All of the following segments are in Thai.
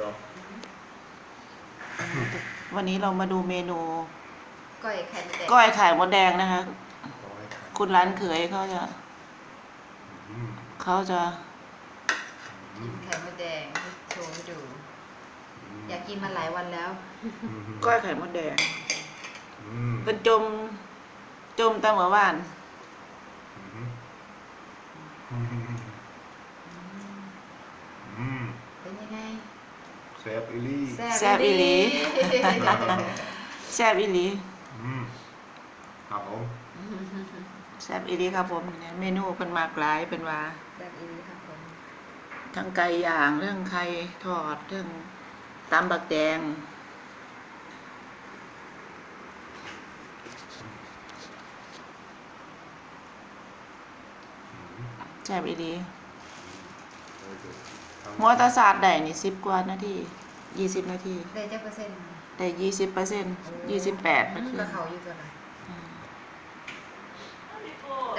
bra. วันนี้เรามาดูเมนูก้อยไข่มดแดงก้อยไข่มดแดงนะคะ Ja, det kan คุณร้านเขยเขาจะ Mm. เขาจะกินไข่มดแดงโชว์ให้ดู Mm. อยากกินมาหลายวันแล้ว Mhm. ก้อยไข่มดแดง Mm. เป็นจมจมแตะเมื่อวาน Mhm. Mm. เป็นยังไง Säp i li. แซ่บอีหลี แซ่บอีหลี Mm. Ja. แซ่บอีหลีครับผมเนี่ยเมนูเป็นมากหลายเป็นว่า แซ่บอีหลีครับผมทั้งไก่ย่างเรื่องไข่ทอดเรื่องตำบักแดงแซ่บอีหลี Very good. หัวตาศาสตร์ได้นี่สิบกว่านาทียี่สิบนาทีได้จักเปอร์เซ็นต์ได้ยี่สิบเปอร์เซ็นต์ยี่สิบแปดมันาทีก็เขาอยู่ตัวไหนอืม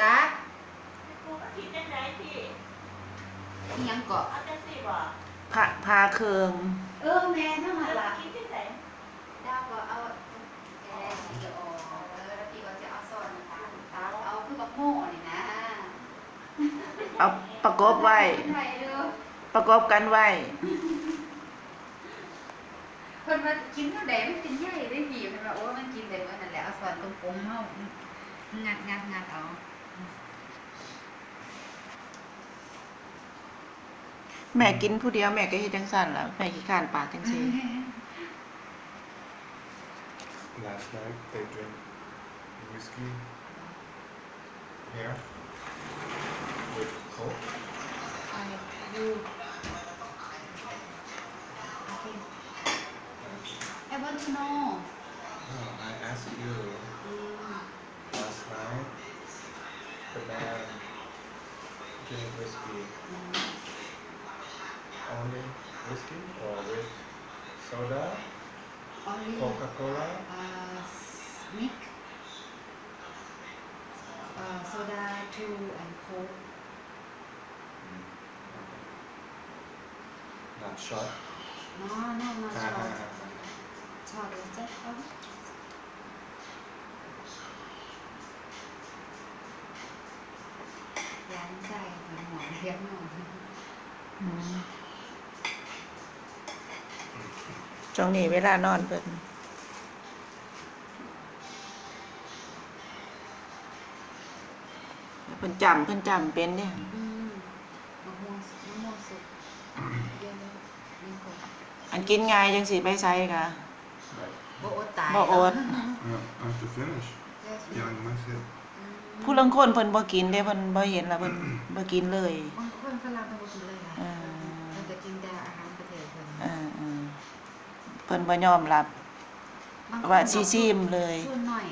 จ้ากูก็คิดจังไดพี่ที่ยังเกาะเอาจังสิบ่พาพาเคืองเออแม่นั่นเอาแหละคิดจังไดดาวก็เอาแกสีออกเออแล้วพี่ก็จะเอาซ่อนเอาเอาคือบักโม่นี่นะ เอาประกบไว้ไว้เด้อ ประกบกันไว้เพิ่นว่ากินเท่าใดมันเป็นใหญ่ได้พี่เพิ่นว่าโอ้มันกินได้เมื่อนั่นแหละเอาซ่อนตรงกลมเฮางัดงัดงัดเอาแม่กินผู้เดียวแม่ก็เฮ็ดจังซั่นล่ะแม่ขี้ข้านปากจังซี่ Last night they drink whiskey here with Coke. I you okay I want to know. Oh, I asked you last night the man drink whiskey only whiskey or with soda, only Coca-Cola. uh milk uh soda two and coke Not shot. no no not Ah, short ah, ah. short is just oh ยานใช่เหมือนหมอนเรียกหมอนอืมช่วงนี้เวลานอนเพิ่นเพิ่นจำเพิ่นจำเป็นเนี่ย อืมมะม่วงมะม่วงสุกเยอะเลยนี่ก็ อัน กินง่ายจังสิไปไสกะ Right. บ่อดตายบ่อด Yeah, I have to finish. Yes, Young myself. อืมผู้ลางคนเพิ่นบ่กินเด้เพิ่นบ่เห็นแล้วเพิ่นบ่กินเลยบางคนฝรั่งเพิ่นบ่กินเลยค่ะอ่าเพิ่นจะกินแต่อาหารประเทศเพิ่นเออเออเพิ่นบ่ยอมรับบางคนว่าบอกสิซิมเลย ส่วนหน่อย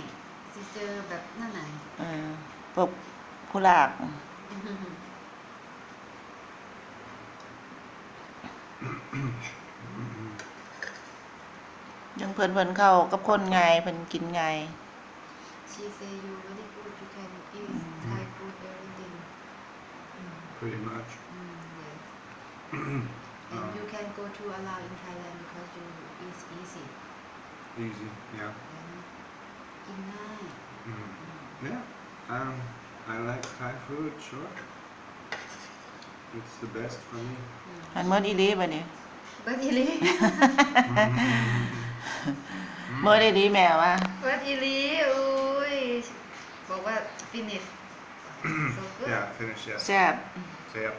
สิเจอแบบนั่นน่ะเออพวกผู้ลากยัง เพิ่นเพิ่นเข้ากับคนง่ายเพิ่นกินง่าย She say you very good you can eat Mm. Thai food everything อืม Pretty much. อืม yes and you can go to allow in Thailand because you it's easy Easy. Yeah. กินง่าย Mm. Yeah. Um, I like Thai food. Sure. It's the best for me. อันเมื่ออีหลีบัดนี้เบิร์ดอีหลี เมื่อได้ดีแม่ว่าเบิร์ดอีหลีอุ้ยบอกว่า finish so good Yeah. Finish. Yeah. แซ่บ So yeah.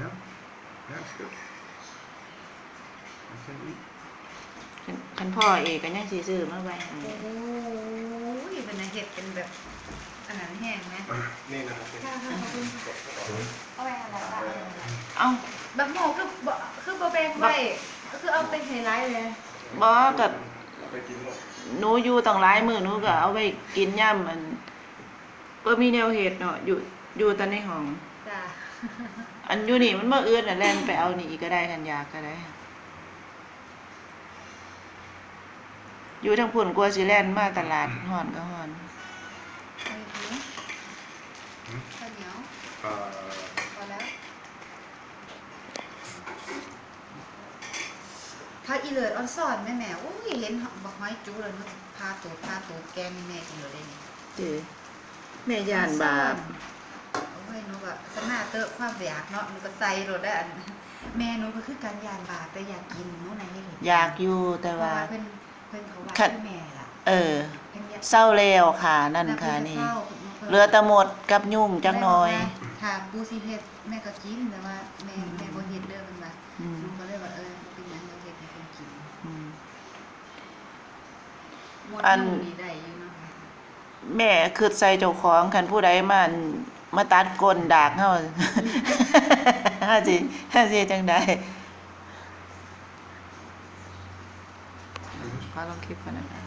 Yeah. Yeah. It's good. I can eat. คันพ่อเอกก็ยังสิซื้อมาไว้ให้โอ้ยเป็นอาเห็ดเป็นแบบอาหารแห้งไหมนี่นะครับค่ะค่ะขอบคุณเอาไปอะไรบ้างเอ้าแบบหมูคือบ่คือบ่แบ่งไว้คือ เอาเป็นไฮไลท์เลยบ่กับไปกินหมดหนูอยู่ต้องหลายมื้อหนูก็เอาไว้กินย่ำมันบ่มีแนวเฮ็ดเนาะอยู่อยู่แต่ในห้อง จ้าอันอยู่นี่มันบ่อื่นน่ะแล่นไปเอานี่ก็ได้คันอยากก็ได้ อยู่ทางพุ่นกลัวสิแล่นมาตลาดฮ้อนก็ฮ้อน เอาอีกทีข้าวเหนียวเอ่อ พอแล้ว พัก อีเลิศออนสอนแม่แม่โอ้ยเห็นบักห้อยจุเลยมันพาตัวพาตัวแกงให้แม่กินเลยได้นี่เจ้แม่ย่านบาปโอ้ยหนูก็สนาเตอะความอยากเนาะหนูก็ใส่รถได้อันแม่หนูก็คือการยานบาปแต่อยากกินหนูไหนให้เห็นอยากอยู่แต่เพราะว่าว่าเพิ่นเพิ่นเขาว่าขัดให้แม่ล่ะ เออเพิ่นอยากเศร้าแล้วค่ะนั่นค่ะนี่เหลือแต่หมดกับยุ่งจังน้อยถ้าปูสิเฮ็ดแม่ก็กินแต่ว่าแม่แม่บ่เฮ็ดเด้อเพิ่นว่าอืมหนูก็เลยว่า อันแม่คือใส่เจ้าของคันผู้ใดมันมาตัดก้นดากเฮาฮาสิฮาสิจังได๋ขอลองคลิปก่อนนะคะ